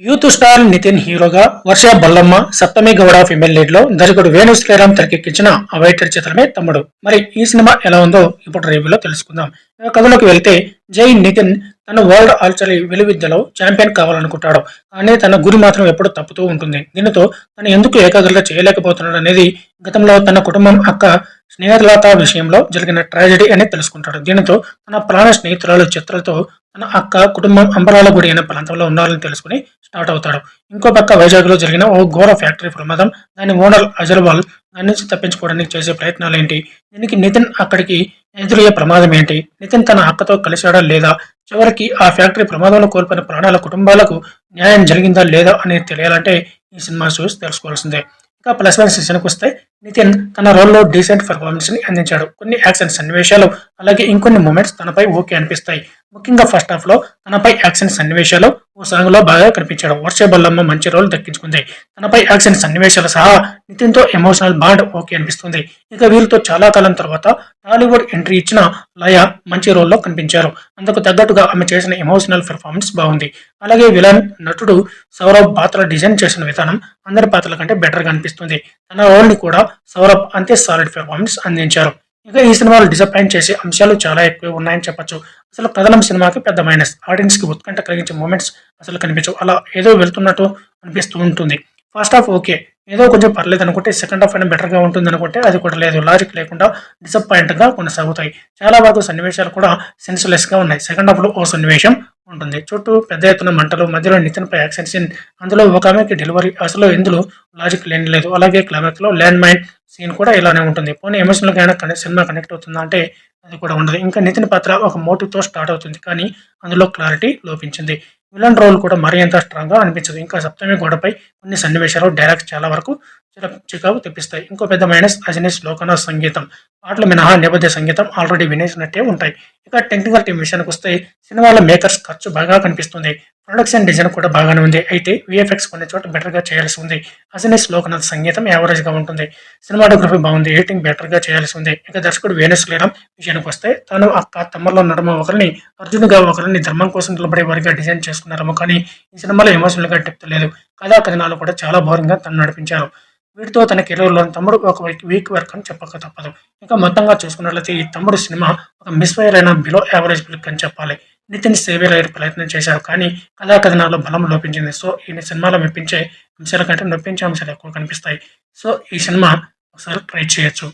Youth star Nithiin హీరోగా Varsha Bollamma Sapthami Gowda female లీడ్లో దర్శకుడు వేణు శ్రీరామ్ తెరకెక్కించిన అవైటర్ చిత్రమే తమ్ముడు. మరి ఈ సినిమా ఎలా ఉందో ఇప్పుడు రివ్యూలో తెలుసుకుందాం. కథలోకి వెళ్తే జై నితిన్ తన వరల్డ్ ఆర్చరీ వెలువిద్యలో ఛాంపియన్ కావాలనుకుంటాడు. కానీ తన గురి మాత్రం ఎప్పుడు తప్పుతూ ఉంటుంది. దీనితో తను ఎందుకు ఏకాగ్రత చేయలేకపోతున్నాడు అనేది గతంలో తన కుటుంబం అక్క స్నేహలత విషయంలో జరిగిన ట్రాజడీ అని తెలుసుకుంటాడు. దీనితో తన ప్రాణ స్నేహితురాలు చిత్రలతో తన అక్క కుటుంబం అంబరాల గుడి అనే ప్రాంతంలో ఉన్నారని తెలుసుకుని స్టార్ట్ అవుతాడు. ఇంకో పక్క వైజాగ్లో జరిగిన ఓ ఘోర ఫ్యాక్టరీ ప్రమాదం. దాని ఓనర్ అజర్వాల్ దాని నుంచి తప్పించుకోవడానికి చేసే ప్రయత్నాలు ఏంటి? దీనికి నితిన్ అక్కడికి ఎదురయ్యే ప్రమాదం ఏంటి? నితిన్ తన అక్కతో కలిశాడా లేదా? చివరికి ఆ ఫ్యాక్టరీ ప్రమాదంలో కోల్పోయిన ప్రాణాల కుటుంబాలకు న్యాయం జరిగిందా లేదా అనేది తెలియాలంటే ఈ సినిమా చూసి తెలుసుకోవాల్సిందే. ఇంకా ప్లస్ వన్ సీజన్కి వస్తే నితిన్ తన రోల్లో డీసెంట్ పర్ఫార్మెన్స్ని అందించాడు. కొన్ని యాక్షన్ సన్నివేశాలు అలాగే ఇంకొన్ని మూమెంట్స్ తనపై ఓకే అనిపిస్తాయి. ముఖ్యంగా ఫస్ట్ హాఫ్లో తనపై యాక్షన్ సన్నివేశాలు ఓ సాంగ్లో బాగా కనిపించాడు. వర్ష బల్లమ్మ మంచి రోల్ దక్కించుకుంది. తనపై యాక్షన్ సన్నివేశాలు సహా నితిన్తో ఎమోషనల్ బాండ్ ఓకే అనిపిస్తుంది. ఇక వీరితో చాలా కాలం తర్వాత టాలీవుడ్ ఎంట్రీ ఇచ్చిన లయ మంచి రోల్లో కనిపించారు. అందుకు తగ్గట్టుగా ఆమె చేసిన ఎమోషనల్ పెర్ఫార్మెన్స్ బాగుంది. అలాగే విలన్ నటుడు సౌరభ్ పాత్ర డిజైన్ చేసిన విధానం అందరి పాత్రల కంటే బెటర్గా అనిపిస్తుంది. తన రోల్ని కూడా సౌరభ్ అంతే సాలిడ్ పెర్ఫార్మెన్స్ అందించారు. ఇక ఈ సినిమాలో డిసప్పాయింట్ చేసే అంశాలు చాలా ఎక్కువ ఉన్నాయని చెప్పొచ్చు. అసలు కథనం సినిమాకి పెద్ద మైనస్ ఆడియన్స్కి ఉత్కంఠ కలిగించే మూమెంట్స్ అసలు కనిపించవు. అలా ఏదో వెళ్తున్నట్టు అనిపిస్తూ ఉంటుంది. ఫస్ట్ హాఫ్ ఓకే ఏదో కొంచెం పర్లేదు అనుకుంటే సెకండ్ హాఫ్ అయినా బెటర్గా ఉంటుంది అనుకుంటే అది కూడా లేదు. లాజిక్ లేకుండా డిసప్పాయింట్గా కొనసాగుతాయి. చాలా వరకు సన్నివేశాలు కూడా సెన్స్లెస్గా ఉన్నాయి. సెకండ్ హాఫ్లో ఓ సన్నివేశం ఉంటుంది. చుట్టూ పెద్ద ఎత్తున మంటలు మధ్యలో నితిన్పై యాక్షన్ సీన్ అందులో ఒక ఆమెకి డెలివరీ అసలు ఇందులో లాజిక్ లేని లేదు. అలాగే క్లైమాక్స్లో ల్యాండ్ మైన్ సీన్ కూడా ఇలానే ఉంటుంది. పోనీ ఎమోషనల్గా సినిమా కనెక్ట్ అవుతుందా అంటే అది కూడా ఉండదు. ఇంకా నితిన్ పాత్ర ఒక మోటివ్తో తో స్టార్ట్ అవుతుంది. కానీ అందులో క్లారిటీ లోపించింది. విలన్ రోల్ కూడా మరీ అంత స్ట్రాంగ్గా అనిపించదు. ఇంకా సప్తమి గోడపై కొన్ని సన్నివేశాలు డైరెక్ట్ చాలా వరకు చికాకు తెప్పిస్తాయి. ఇంకో పెద్ద మైనస్ అజనీష్ లోకనాథ్ సంగీతం. పాటలు మినహా నేపథ్య సంగీతం ఆల్రెడీ వినేసినట్టే ఉంటాయి. ఇక టెక్నికల్ టీం విషయానికి వస్తే సినిమాలో మేకర్స్ ఖర్చు బాగా కనిపిస్తుంది. ప్రొడక్షన్ డిజైన్ కూడా బాగానే ఉంది. అయితే విఎఫ్ఎక్స్ కొన్ని చోట బెటర్గా చేయాల్సి ఉంది. అజనేష్ లోకనాథ్ సంగీతం యావరేజ్గా ఉంటుంది. సినిమాటోగ్రఫీ బాగుంది. ఎడిటింగ్ బెటర్గా చేయాల్సి ఉంది. ఇక దర్శకుడు వేణు శ్రీరామ్ విషయానికి వస్తే తాను అక్క తమ్ముళ్ళ నడుమ ఒకరిని అర్జున్గా ఒకరిని ధర్మం కోసం నిలబడే వారిగా డిజైన్ చేసుకున్నారేమో కానీ ఈ సినిమాలో ఎమోషనల్గా డెప్త్ లేదు. కథా కథనాలు కూడా చాలా బోరింగ్ తను నడిపించారు. వీటితో తన కెరీర్లో తమ్ముడు ఒక వీక్ వర్క్ అని చెప్పక తప్పదు. ఇంకా మొత్తంగా చూసుకున్నట్లయితే ఈ తమ్ముడు సినిమా ఒక మిస్ఫైర్ అయిన బిలో యావరేజ్ ఫిలిప్ అని చెప్పాలి. నితిన్ సేవియర్ అయ్యే ప్రయత్నం చేశారు. కానీ కథా కథనాల్లో బలం లోపించింది. సో ఈ సినిమాలో మెప్పించే అంశాల కంటే నొప్పించే అంశాలు ఎక్కువ కనిపిస్తాయి. సో ఈ సినిమా ఒకసారి ట్రై చేయొచ్చు.